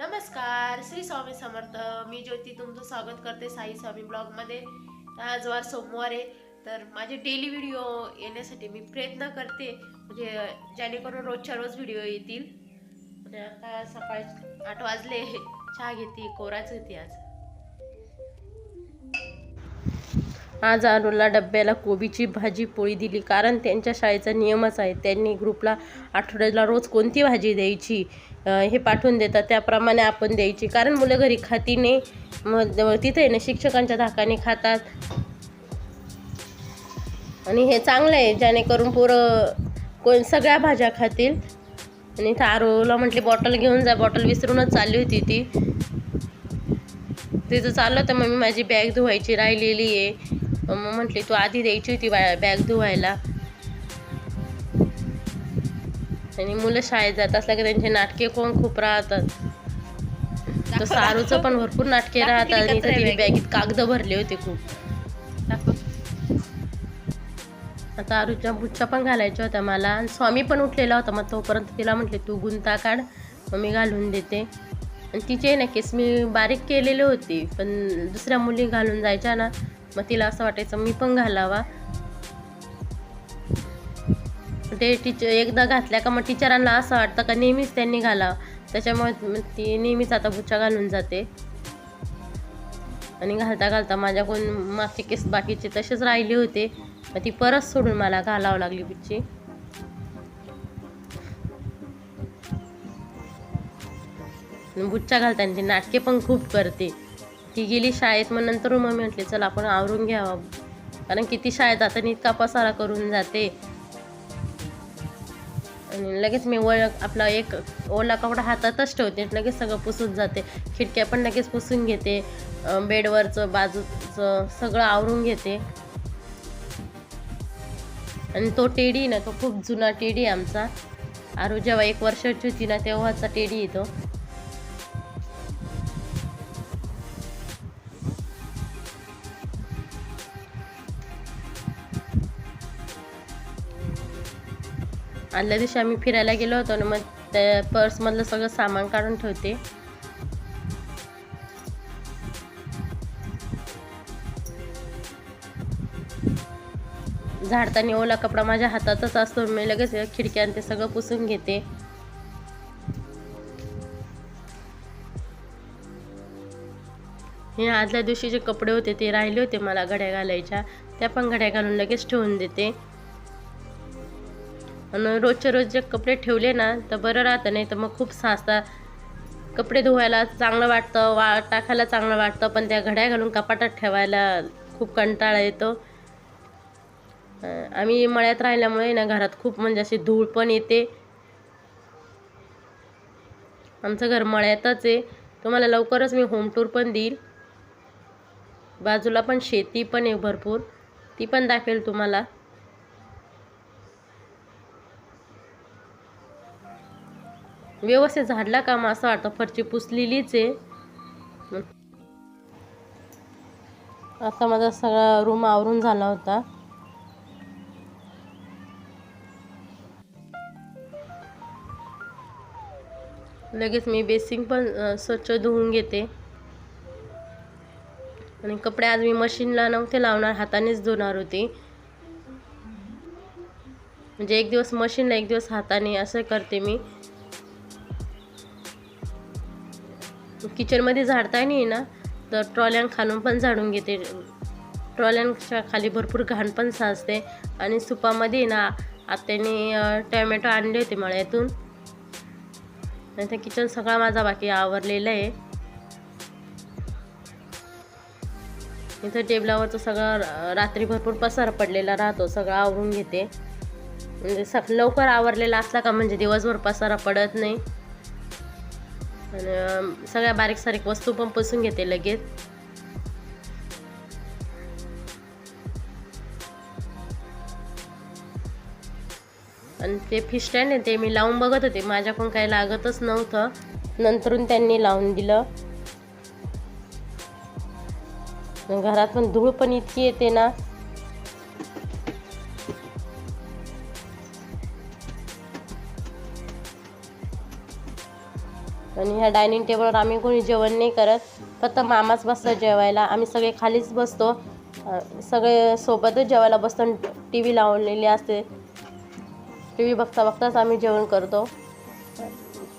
नमस्कार श्री स्वामी समर्थ. मी ज्योती तुमचं स्वागत करते साई स्वामी ब्लॉगमध्ये. आज वार सोमवार आहे तर माझे डेली व्हिडिओ येण्यासाठी मी प्रयत्न करते म्हणजे जेणेकरून रोजच्या रोज व्हिडिओ येतील. आता सकाळी आठ वाजले चहा घेते कोराच घेते आज. आज अरुणला डब्याला कोबीची भाजी पोळी दिली. कारण त्यांच्या शाळेचा नियमच आहे. त्यांनी ग्रुपला आठवड्याला रोज कोणती भाजी द्यायची हे पाठवून देतात. त्याप्रमाणे आपण द्यायची. कारण मुलं घरी खाती नाही मग तिथे ना शिक्षकांच्या धाकाने खातात. आणि हे चांगलं आहे. जेणेकरून पोरं कोण सगळ्या भाज्या खातील. आणि इथं आरोला म्हटली बॉटल घेऊन जा. बॉटल विसरूनच चालली होती ती. तिथं चाललं तर मग मी माझी बॅग धुवायची राहिलेली आहे. मग म्हटली तू आधी द्यायची होती बॅग धुवायला. आणि मुलं शाळेत जात असल्या की त्यांचे नाटके कोण खूप राहतात. तर सारूचं पण भरपूर नाटके राहतात आणि तिने बॅगेत. कागद भरले होते खूप. आता आरूच्या बुच्च्या पण घालायच्या होत्या मला. आणि स्वामी पण उठलेला होता. मग तोपर्यंत तिला म्हटले तू गुंता काढ मग मी घालून देते. आणि तिचे ना केस मी बारीक केलेले होते. पण दुसऱ्या मुली घालून जायच्या ना मग तिला असं वाटायचं मी पण घालावा. ते टीचर एकदा घातल्या का मग टीचरांना असं वाटतं का नेहमीच त्यांनी घालावं. त्याच्यामुळे ती नेहमीच आता बुच्चा घालून जाते. आणि घालता घालता माझ्याकडून मागचे केस बाकीचे तसेच राहिले होते. मग ती परत सोडून मला घालावं लागली बुच्ची बुच्चा घालताना ती नाटके पण खूप करते. ती गेली शाळेत मग नंतर मग म्हटले चल आपण आवरून घ्यावा. कारण किती शाळेत जाताना इतका पसारा करून जाते. आणि लगेच मी वळ आपला एक ओला कपडा हातातच ठेवते लगेच सगळं पुसून जाते. खिडक्या पण लगेच पुसून घेते. बेडवरचं बाजूचं सगळं आवरून घेते. आणि तो टेडी ना तो खूप जुना टेडी आमचा. आरू जेव्हा एक वर्षाची होती ना तेव्हाचा टेडी येतो आदल्या दिवशी आम्ही फिरायला गेलो होतो ना मग त्या पर्समधलं सगळं सामान काढून ठेवते. झाडताना ओला कपडा माझ्या हातातच असतो मी लगेच खिडक्यान ते सगळं पुसून घेते. हे आदल्या दिवशी जे कपडे होते ते राहिले होते मला घड्या घालायच्या त्या पण घड्या घालून लगेच ठेवून देते. आणि रोजच्या रोज जे कपडे ठेवले ना तर बरं राहतं नाही तर मग खूप साचतात कपडे धुवायला चांगलं वाटतं वा टाकायला चांगलं वाटतं पण त्या घड्या घालून कपाटात ठेवायला खूप कंटाळा येतो. आम्ही मळ्यात राहिल्यामुळे ना घरात खूप म्हणजे अशी धूळ पण येते. आमचं घर मळ्यातच आहे. तुम्हाला लवकरच मी होम टूर पण देईल. बाजूला पण शेती पण आहे भरपूर. ती पण दाखवेल तुम्हाला. व्यवस्थित झाडला का मग असं वाटतं. फरची पुसलेलीच आहे. आता माझा सगळा रूम आवरून झाला होता. लगेच मी बेसिंग पण स्वच्छ धुवून घेते. आणि कपडे आज मी मशीनला नव्हते लावणार हातानेच धुणार होते. म्हणजे एक दिवस मशीनला एक दिवस हाताने असं करते मी. किचनमध्ये झाडता नाही ना तर ट्रॉल्यान खालून पण झाडून घेते. ट्रॉल्यांच्या खाली भरपूर घाण पण साचते. आणि सुपामध्ये ना आत्याने टॅमॅटो आणले होते मळ्यातून. आणि ते किचन सगळा माझा बाकी आवरलेला आहे. इथं टेबलावरचं सगळं रात्री भरपूर पसार पडलेला राहतो. सगळं आवरून घेते. म्हणजे सग लवकर आवरलेला असला का म्हणजे दिवसभर पसारा पडत नाही. आणि सगळ्या बारीक सारीक वस्तू पण पुसून घेते लगेच. आणि ते फिश स्टँड आहे ते मी लावून बघत होते. माझ्याकडून काही लागतच नव्हतं. नंतरून त्यांनी लावून दिलं. घरात पण धूळ पण इतकी येते ना. ह्या डायनिंग टेबलवर आम्ही कोणी जेवण नाही करत. फक्त मामाच बसतात जेवायला. आम्ही सगळे खालीच बसतो. सगळे सोबतच जेवायला बसतो. टी व्ही लावलेली असते. टी व्ही बघता बघताच आम्ही जेवण करतो.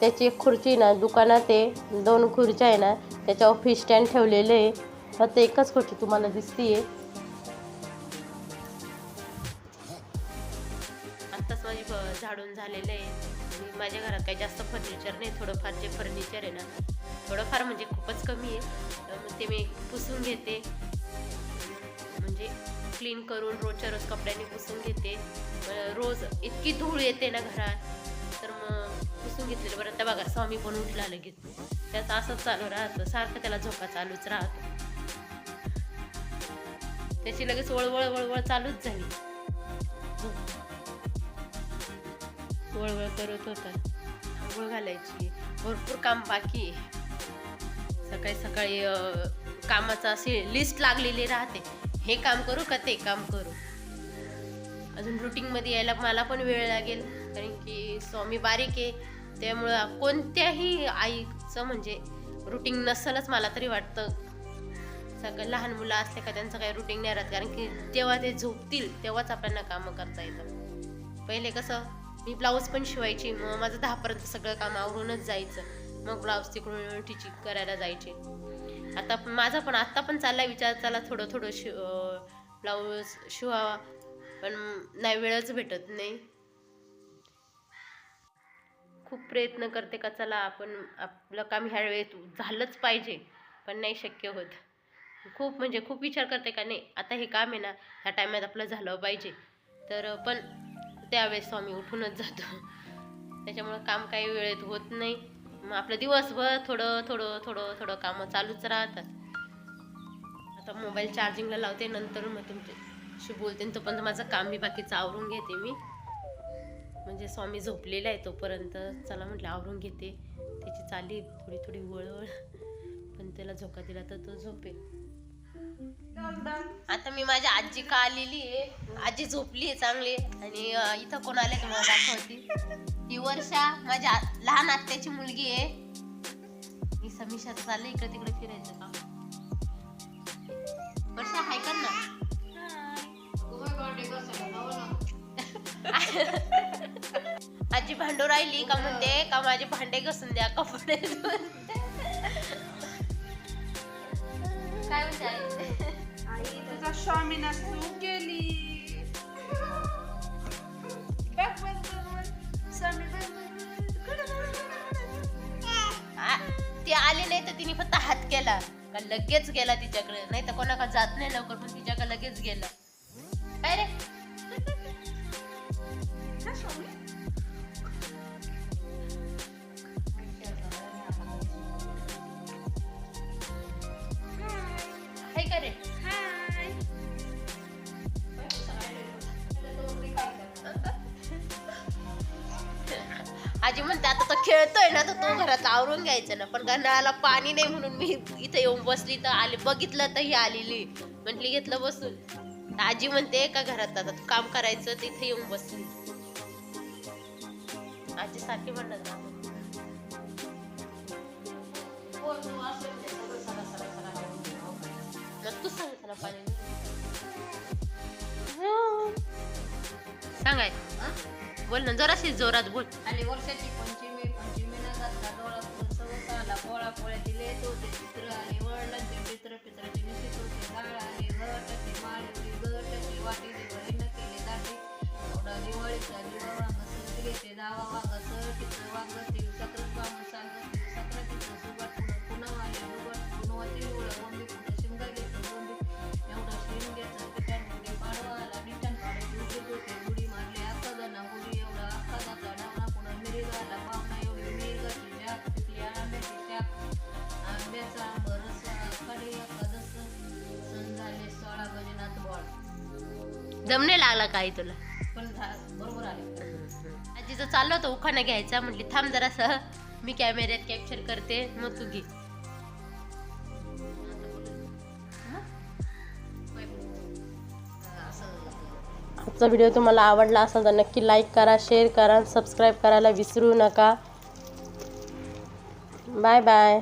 त्याची एक खुर्ची ना दुकानात आहे. दोन खुर्च्या आहे ना त्याच्यावर फिश स्टँड ठेवलेले आहे. फक्त एकच खुर्ची तुम्हाला दिसते आहे झाडून झालेलं आहे आणि माझ्या घरात काही जास्त फर्निचर नाही थोडंफार जे फर्निचर आहे ना थोडंफार म्हणजे खूपच कमी आहे. ते मी पुसून घेते. म्हणजे क्लीन करून रोजच्या रोज कपड्यांनी पुसून घेते. रोज इतकी धूळ येते ना घरात. तर मग पुसून घेतलेलं. बरं त्या बघा स्वामी पण उठला लगेच. त्याचं असंच चालू राहतं. सारखं त्याला झोका चालूच राहतो. त्याची लगेच वळवळ वळवळ चालूच झाली. वळवळ करत होता. आंघोळ घालायची. भरपूर काम बाकी सकाळी सकाळी कामाचा अशी असे लिस्ट लागलेली राहते. हे काम करू का ते काम करू? अजून रुटीनमध्ये यायला मला पण वेळ लागेल. कारण की स्वामी बारीक आहे. त्यामुळं कोणत्याही आईचं म्हणजे रुटीन नसलंच मला तरी वाटतं. सगळं लहान मुलं असले का त्यांचं काही रुटीन नाही राहत. कारण की जेव्हा ते झोपतील तेव्हाच आपल्याला कामं करता येतं पहिले कसं मी ब्लाऊज पण शिवायची मग माझं दहापर्यंत सगळं काम आवरूनच जायचं. मग ब्लाऊज तिकडून टिचिंग करायला जायचे. आता माझा पण आत्ता पण चाललाय विचार चला थोडं थोडं शि ब्लाऊज शिवावा. पण नाही वेळच भेटत नाही. खूप प्रयत्न करते का चला आपण आपलं काम ह्या वेळेत झालंच पाहिजे पण नाही शक्य होत. खूप म्हणजे खूप विचार करते का नाही आता हे काम आहे ना ह्या टायमात आपलं झालं पाहिजे. तर पण त्यावेळेस स्वामी उठूनच जातो. त्याच्यामुळं काम काही वेळेत होत नाही. मग आपलं दिवसभर थोडं थोडं थोडं थोडं कामं चालूच राहतात. आता मोबाईल चार्जिंगला लावते नंतर मग तुमच्याशी बोलते आणि तोपर्यंत माझं काम मी बाकीचं आवरून घेते मी. म्हणजे स्वामी झोपलेला आहे तोपर्यंत. चला म्हटलं आवरून घेते. त्याची चाली थोडी थोडी वळवळ. पण त्याला झोका दिला तर तो झोपेल. आता मी माझ्या आजी का आलेली आहे? आजी झोपली आहे चांगली. आणि अं, इथं कोण आले तुम्हाला दाखवते? ही वर्षा माझ्या आ- लहान आत्याची मुलगी आहे. मी समीक्षा चालले इकडे तिकडे फिरायचं का वर्षा हाय कर ना. आजी भांडू राहिली का म्हणते? का माझे भांडे घसून द्या कपडे धुवून द्या. काय म्हणते आई? तुझा स्वामी नसतो केली बघ बघ बघ स्वामी बघ आ, ती आली नाही तर तिने फक्त हात केला. का लगेच गेला तिच्याकडे? नाही तर कोणाकडे जात नाही लवकर पण तिच्याकडे लगेच गेला. काय रे? हाय हाय. आजी म्हणते आता तो खेळतोय ना तर तो घरात आवरून घ्यायचं ना. पण नळाला पाणी नाही म्हणून मी इथे येऊन बसली तर आली बघितलं तर ही आलेली. म्हटली घेतलं बसून. आजी म्हणते का घरात आता तू काम करायचं तिथे येऊन बसली आजी सारखी म्हणत ना मग तू सांग त्याला पाणी सांगाय बोल ना जराशी जोरात बोल आणि वर्षाची पंचमी पंचमीला घातला डोळा पोळा पोळ्या दिले नाही लागला काही तुला. पण झा- बरोबर आले. आजीचं चाललं होतं उखाणा घ्यायचा म्हटली थांब जरासं. मी कॅमेऱ्यात कॅप्चर करते मग तू घे. आजचा व्हिडिओ तुम्हाला आवडला असेल तर नक्की लाईक करा शेअर करा सबस्क्राईब करायला विसरू नका. Bye bye